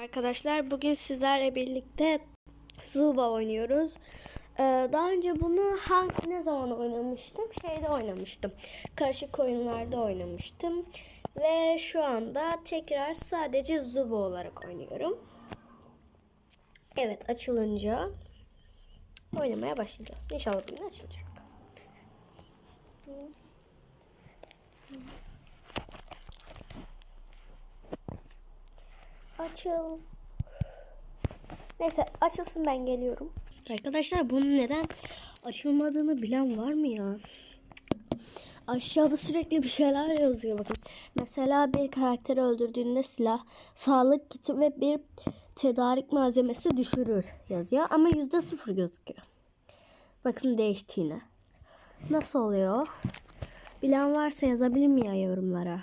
Arkadaşlar bugün sizlerle birlikte Zuba oynuyoruz. Ee, daha önce bunu hangi ne zaman oynamıştım? Şeyde oynamıştım. Karışık oyunlarda oynamıştım. Ve şu anda tekrar sadece Zuba olarak oynuyorum. Evet açılınca oynamaya başlayacağız. İnşallah bugün açılacak. Açıl. Neyse açılsın ben geliyorum. Arkadaşlar bunun neden açılmadığını bilen var mı ya? Aşağıda sürekli bir şeyler yazıyor bakın. Mesela bir karakteri öldürdüğünde silah, sağlık kiti ve bir tedarik malzemesi düşürür yazıyor. Ama yüzde sıfır gözüküyor. Bakın değiştiğine. Nasıl oluyor? Bilen varsa yazabilir mi ya yorumlara?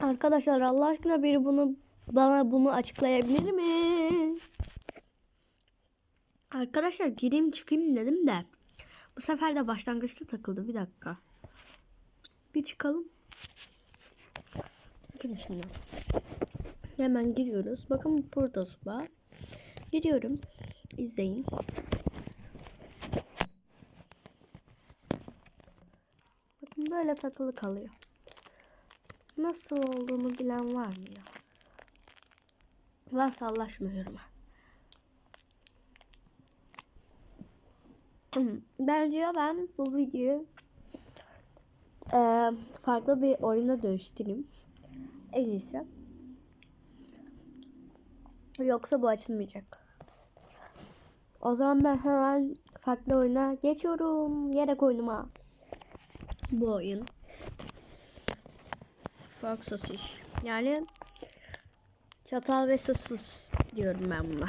Arkadaşlar Allah aşkına biri bunu bana bunu açıklayabilir mi? Arkadaşlar gireyim çıkayım dedim de bu sefer de başlangıçta takıldı. Bir dakika. Bir çıkalım. Bakın şimdi. Hemen giriyoruz. Bakın burada suba. Giriyorum. İzleyin. Bakın böyle takılı kalıyor. Nasıl olduğunu bilen var mı ya? Varsa Allah aşkına yoruma. Bence ben bu videoyu e, farklı bir oyuna dönüştüreyim. En iyisi. Yoksa bu açılmayacak. O zaman ben hemen farklı oyuna geçiyorum. Yedek oyunuma. Bu oyun. Fark sosis. Yani çatal ve sosis diyorum ben buna.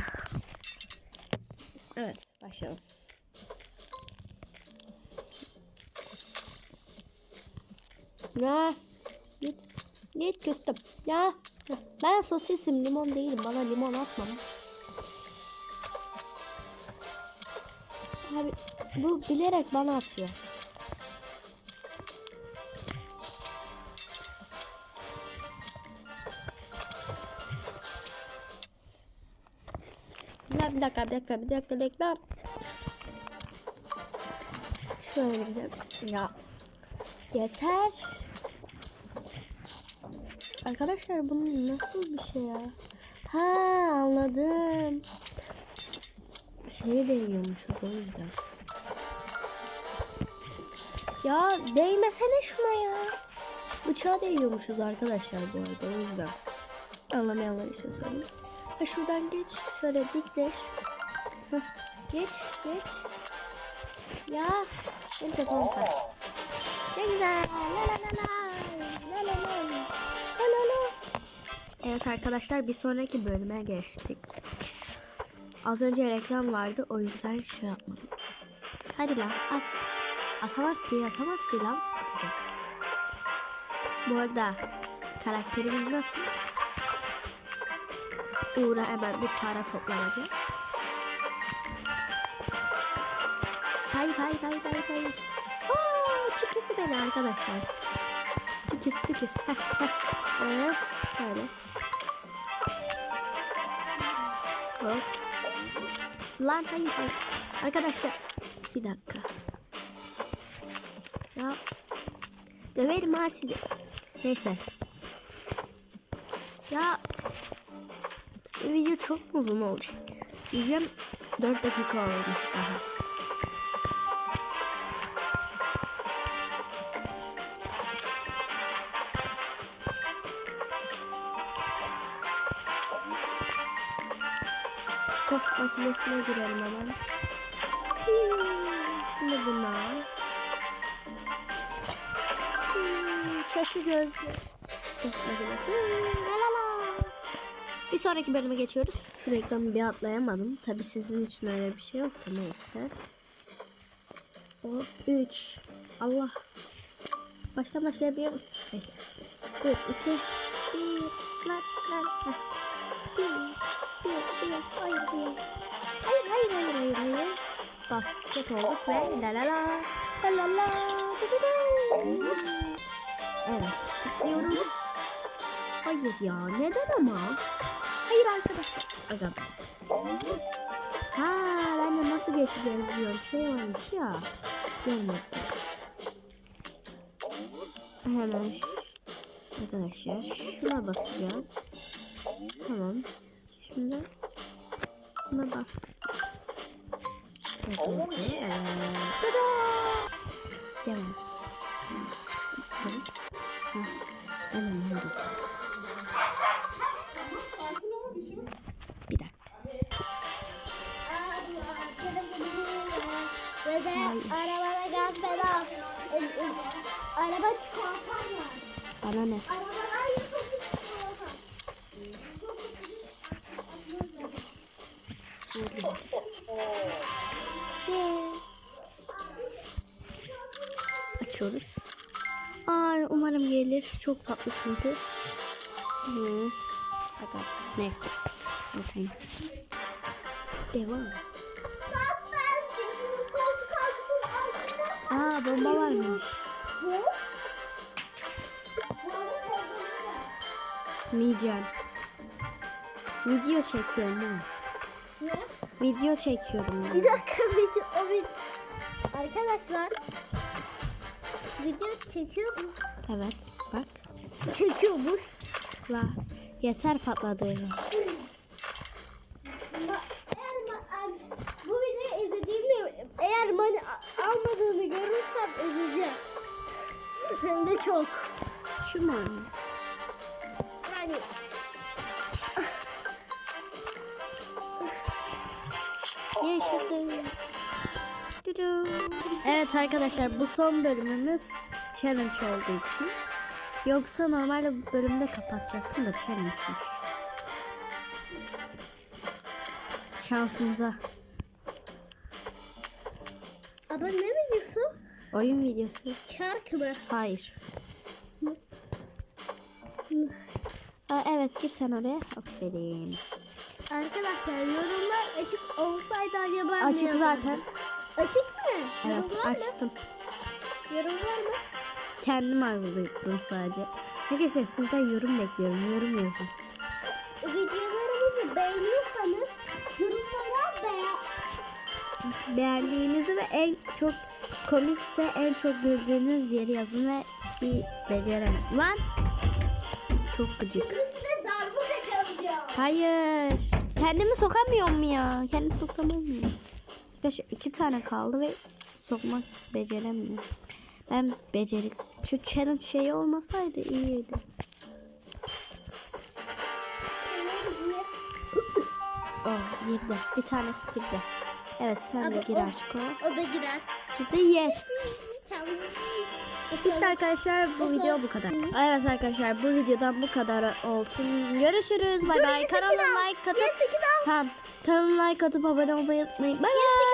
Evet başlayalım. Ya git git küstüm. Ya ben sosisim limon değilim bana limon atma. Abi bu bilerek bana atıyor. Dakika bir dakika bir dakika reklam. Şöyle gidelim. Ya yeter. Arkadaşlar bunun nasıl bir şey ya? Ha anladım. Şeye değiyormuşuz o yüzden. Ya değmesene şuna ya. Bıçağa değiyormuşuz arkadaşlar bu arada o yüzden. Anlamayanlar için söyleyeyim. Ha şuradan geç. Şöyle dikleş. Heh, geç geç. Ya. Benim telefonum var. Ne güzel. La la la la. La la la. La la la. Evet arkadaşlar bir sonraki bölüme geçtik. Az önce reklam vardı o yüzden şey yapmadım. Hadi lan at. Atamaz ki atamaz ki lan. Atacak. Bu arada karakterimiz nasıl? Uğra hemen bir para toplanacak. Hayır hayır hayır hayır hayır. Aa, tükürdü beni arkadaşlar. Tükür tükür. Heh, heh. Şöyle. Hop. Lan hayır hayır. Arkadaşlar bir dakika. Ya döverim ha sizi. Neyse. Ya video çok uzun olacak. Diyeceğim 4 dakika olmuş daha. Tost makinesine girelim hemen. Şimdi buna. Şaşı gözlü. Tost makinesi. Bir sonraki bölüme geçiyoruz. Şu reklamı bir atlayamadım. Tabi sizin için öyle bir şey yok da neyse. O 3. Allah. Baştan başlayabiliyor muyum? Neyse. 3, 2, 1. Lan lan. Heh. 1, 1, 1. Hayır, hayır. Hayır, hayır, hayır, hayır. Basket olduk ve la la la. La la la. Evet, sıkıyoruz. Hayır ya, neden ama? Hayır arkadaşlar. Aga. Ha ben de nasıl geçeceğiz diyorum. Şey varmış ya. Görmedim. Hemen arkadaşlar şuna basacağız. Tamam. Şimdi buna bastık. Devam. Hadi. Ha. Hemen hadi. Bana ne? Açıyoruz. Aa, umarım gelir. Çok tatlı çünkü. Aga, neyse. No thanks. Devam. Aa bomba varmış. Bu Miyeceğim. Video çekiyorum evet. Ne? Video çekiyorum. Bir ben. dakika video o video. Arkadaşlar video çekiyor mu? Evet bak. Çekiyormuş. La. Yeter patladı. Bu videoyu izlediğimde eğer mani almadığını görürsem üzüleceğim. Hem de çok. Şu mu? Yani Yaşasın. Evet arkadaşlar bu son bölümümüz challenge olduğu için. Yoksa normalde bu bölümde kapatacaktım da challenge'mış. Şansımıza. ama ne videosu? Oyun videosu. Şark mı? Hayır. Aa, evet gir sen oraya. Aferin. Arkadaşlar yorumlar açık olsaydı acaba ne Açık yazardım? zaten. Açık mı? Evet Yorum var mı? açtım. Yorum var mı? Kendim arzuladım sadece. Arkadaşlar sizden yorum bekliyorum. Yorum yazın. Videolarımızı beğeniyorsanız yorumlara beğen Beğendiğinizi ve en çok komikse en çok güldüğünüz yeri yazın ve bir becerem. Lan! Çok gıcık. Hayır. Kendimi sokamıyorum ya. Kendimi soksam olmuyor. Arkadaşlar iki tane kaldı ve sokmak beceremiyorum. Ben beceriksiz. Şu challenge şeyi olmasaydı iyiydi. Oh girdi. Bir tanesi girdi. Evet sen de Ama gir o- aşkım. O da girer. Şimdi yes. Bitti arkadaşlar bu video bu kadar. Evet arkadaşlar bu videodan bu kadar olsun. Görüşürüz. Bay bay. Kanala like atıp. Tamam. Kanala like atıp abone olmayı unutmayın. Bay bay.